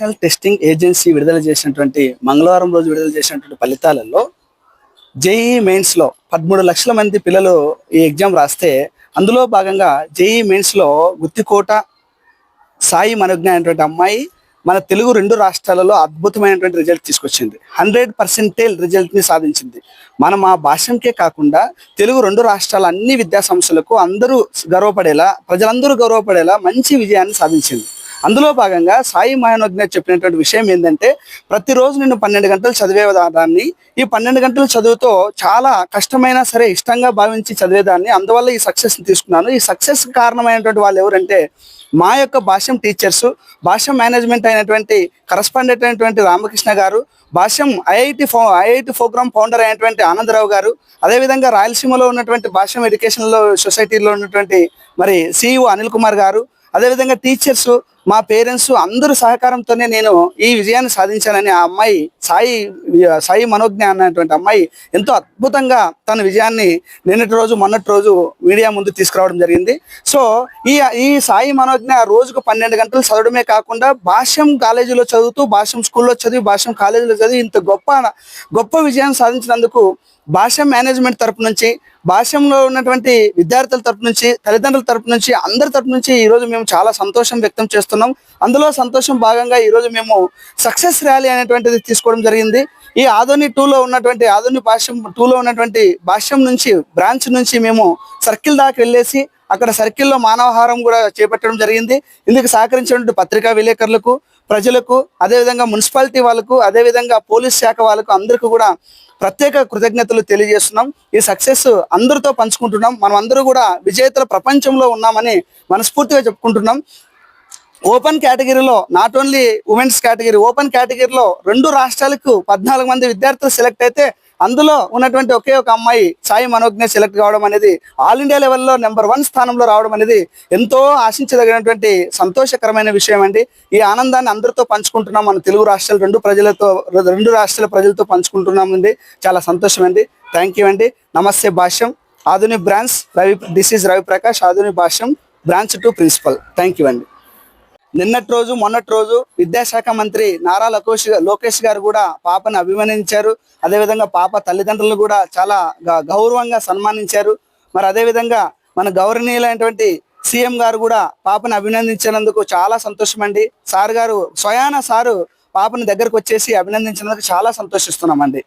National testing agency విడుదల చేసినటువంటి మంగళవారం రోజు విడుదల చేసినటువంటి ఫలితాలలో జేఈ మెయిన్స్లో పదమూడు లక్షల మంది పిల్లలు ఈ ఎగ్జామ్ రాస్తే అందులో భాగంగా జేఈ మెయిన్స్లో గుత్తికోట సాయి మనోజ్ఞ అనేటువంటి అమ్మాయి మన తెలుగు రెండు రాష్ట్రాలలో అద్భుతమైనటువంటి రిజల్ట్ తీసుకొచ్చింది. హండ్రెడ్ పర్సెంటేజ్ రిజల్ట్ని సాధించింది. మనం ఆ భాషంకే కాకుండా తెలుగు రెండు రాష్ట్రాల అన్ని విద్యా సంస్థలకు అందరూ గర్వపడేలా ప్రజలందరూ గౌరవపడేలా మంచి విజయాన్ని సాధించింది. అందులో భాగంగా సాయి మహానోజ్ఞ చెప్పినటువంటి విషయం ఏంటంటే ప్రతిరోజు నేను పన్నెండు గంటలు చదివే దాన్ని ఈ పన్నెండు గంటల చదువుతో చాలా కష్టమైనా సరే ఇష్టంగా భావించి చదివేదాన్ని అందువల్ల ఈ సక్సెస్ తీసుకున్నాను. ఈ సక్సెస్ కారణమైనటువంటి వాళ్ళు ఎవరంటే మా యొక్క భాష్యం టీచర్స్ భాష్యం మేనేజ్మెంట్ అయినటువంటి కరస్పాండెంట్ అయినటువంటి రామకృష్ణ గారు భాష్యం ఐఐటి ఫో ఐఐటి ప్రోగ్రామ్ ఫౌండర్ అయినటువంటి ఆనందరావు గారు అదేవిధంగా రాయలసీమలో ఉన్నటువంటి భాష్యం ఎడ్యుకేషన్లో సొసైటీలో ఉన్నటువంటి మరి సిఇఓ అనిల్ కుమార్ గారు అదేవిధంగా టీచర్స్ మా పేరెంట్స్ అందరూ సహకారంతోనే నేను ఈ విజయాన్ని సాధించానని ఆ అమ్మాయి సాయి సాయి మనోజ్ఞ అన్నటువంటి అమ్మాయి ఎంతో అద్భుతంగా తన విజయాన్ని నిన్నటి రోజు మొన్నటి రోజు మీడియా ముందు తీసుకురావడం జరిగింది. సో ఈ ఈ సాయి మనోజ్ఞ రోజుకు పన్నెండు గంటలు చదవడమే కాకుండా భాష్యం కాలేజీలో చదువుతూ భాష్యం స్కూల్లో చదివి భాష్యం కాలేజీలో చదివి ఇంత గొప్ప గొప్ప విజయాన్ని సాధించినందుకు భాష మేనేజ్మెంట్ తరపు నుంచి భాష్యంలో ఉన్నటువంటి విద్యార్థుల తరపు నుంచి తల్లిదండ్రుల తరపు నుంచి అందరి తరపు నుంచి ఈరోజు మేము చాలా సంతోషం వ్యక్తం చేస్తున్నాం. అందులో సంతోషం భాగంగా ఈరోజు మేము సక్సెస్ ర్యాలీ అనేటువంటిది తీసుకోవడం జరిగింది. ఈ ఆధుని టూలో ఉన్నటువంటి ఆధుని భాష్యం టూలో ఉన్నటువంటి భాష్యం నుంచి బ్రాంచ్ నుంచి మేము సర్కిల్ దాకా వెళ్ళేసి అక్కడ సర్కిల్లో మానవహారం కూడా చేపట్టడం జరిగింది. ఇందుకు సహకరించినటువంటి పత్రికా విలేకరులకు ప్రజలకు అదేవిధంగా మున్సిపాలిటీ వాళ్ళకు అదేవిధంగా పోలీస్ శాఖ వాళ్ళకు అందరికీ కూడా ప్రత్యేక కృతజ్ఞతలు తెలియజేస్తున్నాం. ఈ సక్సెస్ అందరితో పంచుకుంటున్నాం. మనం అందరూ కూడా విజేతల ప్రపంచంలో ఉన్నామని మనస్ఫూర్తిగా చెప్పుకుంటున్నాం. ఓపెన్ కేటగిరీలో not only women's category open కేటగిరీలో రెండు రాష్ట్రాలకు పద్నాలుగు మంది విద్యార్థులు సెలెక్ట్ అయితే అందులో ఉన్నటువంటి ఒకే ఒక అమ్మాయి సాయి మనోజ్ఞ సెలెక్ట్ కావడం అనేది ఆల్ ఇండియా లెవెల్లో నెంబర్ వన్ స్థానంలో రావడం అనేది ఎంతో ఆశించదగినటువంటి సంతోషకరమైన విషయం అండి. ఈ ఆనందాన్ని అందరితో పంచుకుంటున్నాం మన తెలుగు రాష్ట్రాలు రెండు ప్రజలతో రెండు రాష్ట్రాల ప్రజలతో పంచుకుంటున్నాం అండి చాలా సంతోషం అండి. థ్యాంక్ యూ అండి. నమస్తే Bhashyam. Adhunik branch Ravi this is Ravi Prakash Adhunik Bhashyam branch to principal. Thank you అండి. నిన్నటి రోజు మొన్నటి రోజు విద్యాశాఖ మంత్రి నారా లోకేష్ లోకేష్ గారు కూడా పాపను అభిమానించారు. అదేవిధంగా పాప తల్లిదండ్రులు కూడా చాలా గ- గౌరవంగా సన్మానించారు. మరి అదేవిధంగా మన గౌరవనీయులైనటువంటి సీఎం గారు కూడా పాపను అభినందించినందుకు చాలా సంతోషం అండి సార్ గారు స్వయాన సారు పాపని దగ్గరకు వచ్చేసి అభినందించినందుకు చాలా సంతోషిస్తున్నామండి.